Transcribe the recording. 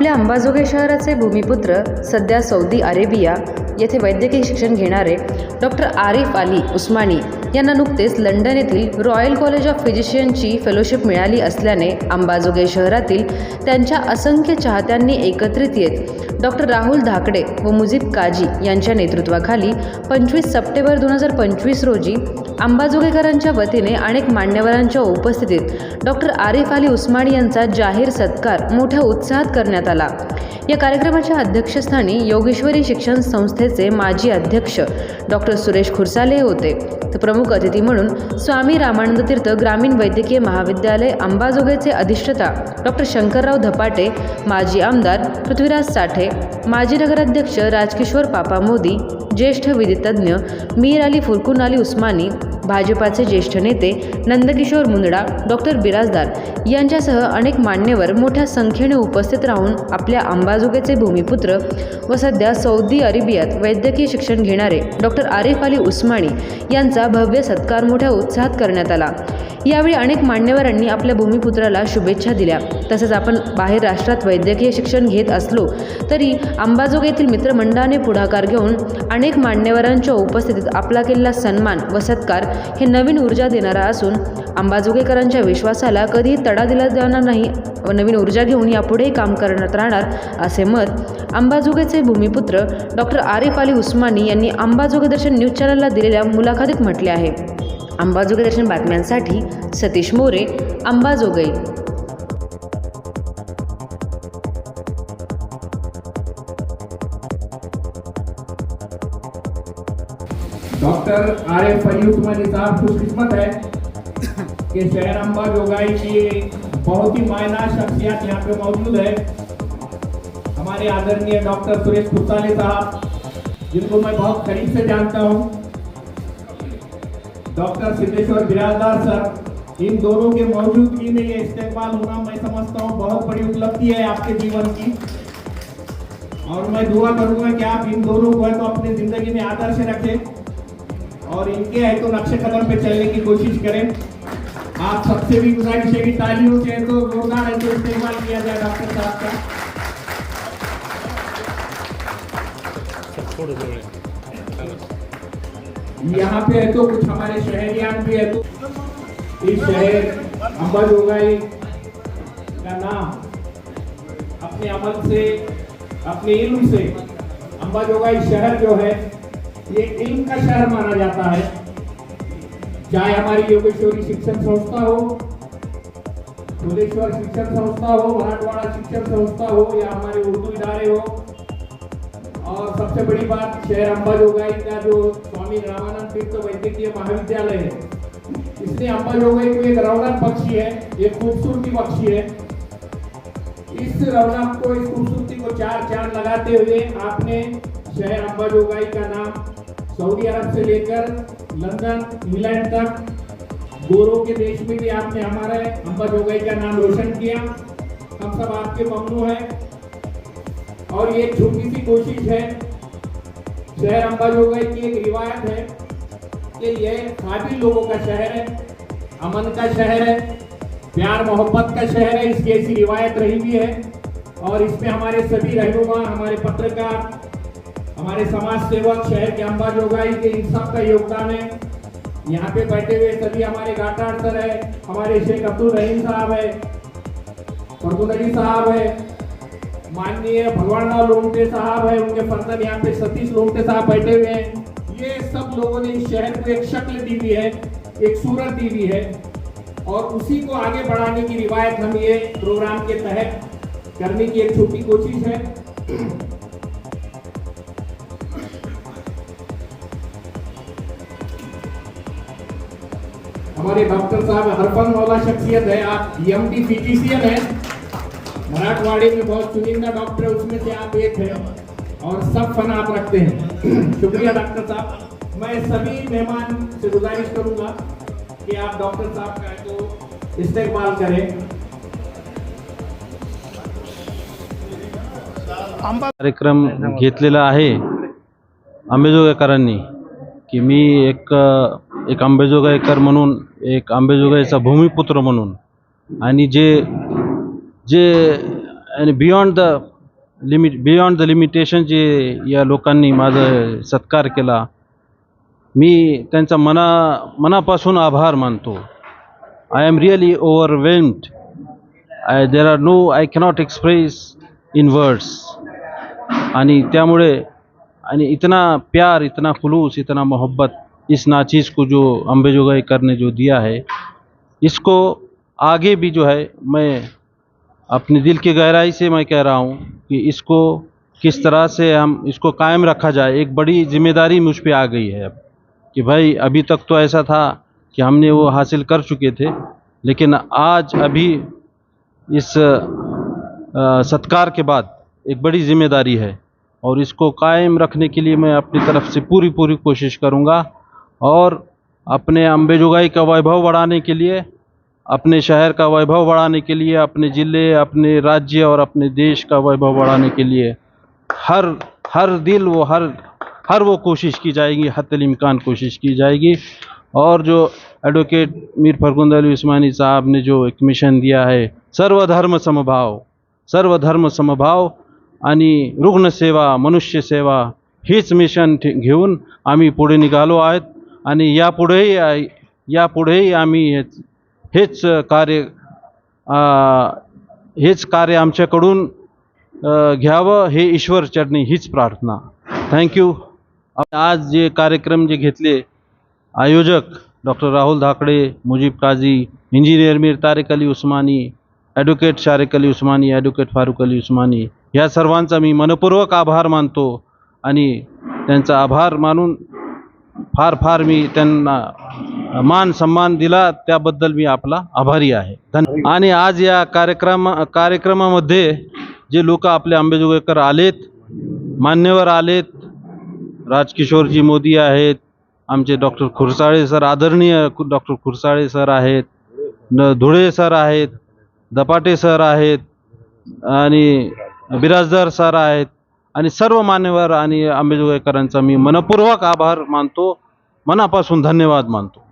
आपल्या अंबाजोगाई शहराचे भूमिपुत्र सध्या सौदी अरेबिया येथे वैद्यकीय शिक्षण घेणारे डॉक्टर आरिफ अली उस्मानी यांना नुकतेच लंडन येथील रॉयल कॉलेज ऑफ फिजिशियनची फेलोशिप मिळाली असल्याने अंबाजोगाई शहरातील त्यांच्या असंख्य चाहत्यांनी एकत्रित येत डॉक्टर राहुल धाकडे व मुजीब काजी यांच्या नेतृत्वाखाली पंचवीस सप्टेंबर दोन हजार पंचवीस रोजी अंबाजोगेकरांच्या वतीने अनेक मान्यवरांच्या उपस्थितीत डॉक्टर आरिफ अली उस्मानी यांचा जाहीर सत्कार मोठ्या उत्साहात करण्यात आला. या कार्यक्रमाच्या अध्यक्षस्थानी योगेश्वरी शिक्षण संस्थेचे माजी अध्यक्ष डॉक्टर सुरेश खुरसाले होते. तर प्रमुख अतिथी म्हणून स्वामी रामानंद तीर्थ ग्रामीण वैद्यकीय महाविद्यालय अंबाजोगाईचे अधिष्ठता डॉक्टर शंकरराव धपाटे माजी आमदार पृथ्वीराज साठे माजी नगराध्यक्ष राजकिशोर पापा मोदी ज्येष्ठ विधितज्ञ मीर अली फुरकुन अली उस्मानी भाजपाचे ज्येष्ठ नेते नंदकिशोर मुंदडा डॉक्टर बिराजदार यांच्यासह अनेक मान्यवर मोठ्या संख्येने उपस्थित राहून आपल्या अंबाजोगाईचे भूमिपुत्र व सध्या सौदी अरेबियात वैद्यकीय शिक्षण घेणारे डॉक्टर आरिफ अली उस्मानी यांचा भव्य सत्कार मोठ्या उत्साहात करण्यात आला. यावेळी अनेक मान्यवरांनी आपल्या भूमिपुत्राला शुभेच्छा दिल्या. तसेच आपण बाहेर राष्ट्रात वैद्यकीय शिक्षण घेत असलो तरी अंबाजोग येथील मित्रमंडळाने पुढाकार घेऊन अनेक मान्यवरांच्या उपस्थितीत आपला केलेला सन्मान व सत्कार हे नवीन ऊर्जा देणारा असून अंबाजोगेकरांच्या विश्वासाला कधीही तडा दिला जाणार नाही व नवीन ऊर्जा घेऊन यापुढेही काम करण्यात राहणार असे मत अंबाजोगेचे भूमिपुत्र डॉक्टर आरिफ अली उस्मानी यांनी अंबाजोगे दर्शन न्यूज चॅनलला दिलेल्या मुलाखतीत म्हटले आहे. अंबाजोगाई दर्शन बातम्यांसाठी Satish More, Ambajogai. Doctor R F Ali Usmani साहब खुशकिस्मत है कि शहर अम्बा जोगाई की बहुत ही मायना शख्सियत यहाँ पे मौजूद है। हमारे आदरणीय डॉक्टर सुरेश खुसाले साहब, जिनको मैं बहुत करीब से जानता हूँ। डॉक्टर सिद्धेश्वर बिराजदार सर, इन दोनों के मौजूदगी में ये इस्तेमाल होना मैं समझता हूँ बहुत बड़ी उपलब्धि है आपके जीवन की। और मैं दुआ करूँगा कि आप इन दोनों को है तो अपनी ज़िंदगी में आदर्श रखें और इनके है तो नक्शे कदम पे चलने की कोशिश करें। आप सबसे भी गुजारिश है कि तालियों है तो जोरदार है तो इस्तेमाल किया जाए डॉक्टर साहब का। यहाँ पे है तो कुछ हमारे शहरियान भी है तो इस शहर अम्बाजोगाई का नाम, अपने अमल से, अपने इल्म से अम्बाजोगाई शहर जो है। ये इल्म का शहर माना जाता है। चाहे हमारी योगेश्वरी शिक्षण संस्था हो भुवनेश्वर शिक्षण संस्था हो, मराठवाड़ा शिक्षण संस्था हो, या हमारे उर्दू इदारे हो। और सबसे बड़ी बात, शहर अम्बा जोगाई का जो स्वामी रामानंद तीर्थ वैद्यकीय महाविद्यालय है। इसने अम्बाजोगाई को एक रौनक बख्शी है, एक खूबसूरती बख्शी है। इस रौनक को, इस खूबसूरती को चार चाँद लगाते हुए आपने शहर अम्बाजोगाई का नाम सऊदी अरब से लेकर लंदन, इंग्लैंड तक, गोरों के देश में भी आपने हमारे अम्बाजोगाई का नाम रोशन किया। हम सब आपके ममनू हैं। और ये छोटी सी कोशिश है शहर अम्बाजोगाई की एक रिवायत है कि यह काबिल लोगों का शहर है, अमन का शहर है, प्यार मोहब्बत का शहर है, इसकी ऐसी रिवायत रही भी है। और इसमें हमारे सभी रहनुमा, हमारे पत्रकार, हमारे समाज सेवक शहर के अम्बाजोगाई के इन सब का योगदान है। यहाँ पे बैठे हुए सभी हमारे गाटार सर है, हमारे शेख अब्दुल रहीम साहब है अली साहब है माननीय भगवानराव लोमटे साहब है, उनके फर्जन यहाँ पे सतीश लोमटे साहब बैठे हुए हैं। ये सब लोगों ने इस शहर को एक शक्ल दी हुई है, एक सूरत दी हुई है। और उसी को आगे बढ़ाने की रिवायत हम ये प्रोग्राम के तहत करने की एक छोटी कोशिश है। हमारे डॉक्टर साहब हरफन वाला शख्सियत है, आप एमडी फिजिशियन है। मराठवाड़े में बहुत चुनिंदा डॉक्टर है उसमें से आप एक है। और सब फन आप रखते हैं। शुक्रिया डॉक्टर साहब। मैं सभी मेहमान से गुजारिश करूंगा कि आप डॉक्टर साहब का तो इस्तेमाल करें। कार्यक्रम घेतलेला आहे आंबेजोगाईकरांनी की मी एक एक आंबेजोगाईकर म्हणून एक आंबेजोगाईचा भूमिपुत्र म्हणून आणि जे जे beyond the limit beyond the limitation जे या लोकांनी माझं सत्कार केला, मी त्यांचा मना, मनापासून आभार मानतो. I am really overwhelmed I there are no I cannot express in words आणि त्यामुळे, आणि इतना प्यार, इतना खुलूस, इतना मोहब्बत, इस नाचीज़ को जो अम्बेजोगाईकर ने जो दिया है, इसको आगे भी जो है, मैं अपने दिल की गहराई से मैं कह रहा हूँ कि इसको किस तरह से हम, इसको कायम रखा जाए, एक बड़ी ज़िम्मेदारी मुझ पर आ गई है अब कि भाई, अभी तक तो ऐसा था कि हमने वो हासिल कर चुके थे, लेकिन आज अभी इस सत्कार के बाद एक बड़ी ज़िम्मेदारी है और इसको कायम रखने के लिए मैं अपनी तरफ़ से पूरी पूरी कोशिश करूँगा और अपने अम्बेजोगाई का वैभव बढ़ाने के लिए अपने शहर का वैभव बढ़ाने के लिए, अपने ज़िले, अपने राज्य और अपने देश का वैभव बढ़ाने के लिए हर हर दिल वो, हर हर वो कोशिश की जाएगी हद इम्कान कोशिश की जाएगी। और जो एडवोकेट मीर फरगुंद अली उस्मानी साहब ने जो एक मिशन दिया है, सर्वधर्म समभाव सर्वधर्म समभाव आणि रुग्णसेवा मनुष्यसेवा हेच मिशन घेऊन आम्ही पुढे निघालो आहेत। आणि यापुढेही यापुढेही आम्ही हेच कार्य हेच कार्य आमच्याकडून घ्यावं हे ईश्वर चरणी हीच प्रार्थना. थँक्यू आज जे कार्यक्रम जे घेतले आयोजक doctor Rahul Dhakde Mujib Kazi engineer Mir Tarek Ali Usmani advocate Sharek Ali Usmani advocate Farooq Ali Usmani या सर्वांचा मी मनपूर्वक आभार मानतो आणि त्यांचा आभार मानून फार फार मी त्यांना मान सन्मान दिला त्याबद्दल मी आपला आभारी आहे. धन्य आणि आज या कार्यक्रम कार्यक्रमामध्ये जे लोक आपले आंबेजोगाईकर आलेत मान्यवर आलेत राजकिशोरजी मोदी आहेत आमचे डॉक्टर खुरसाळे सर आदरणीय डॉक्टर खुरसाळे सर आहेत न धुळे सर आहेत दपाटे सर आहेत आणि बिराजदार सर आहेत आणि सर्व मान्यवर आणि आंबेजोगाईकरांचा मी मनपूर्वक आभार मानतो मनापासून धन्यवाद मानतो.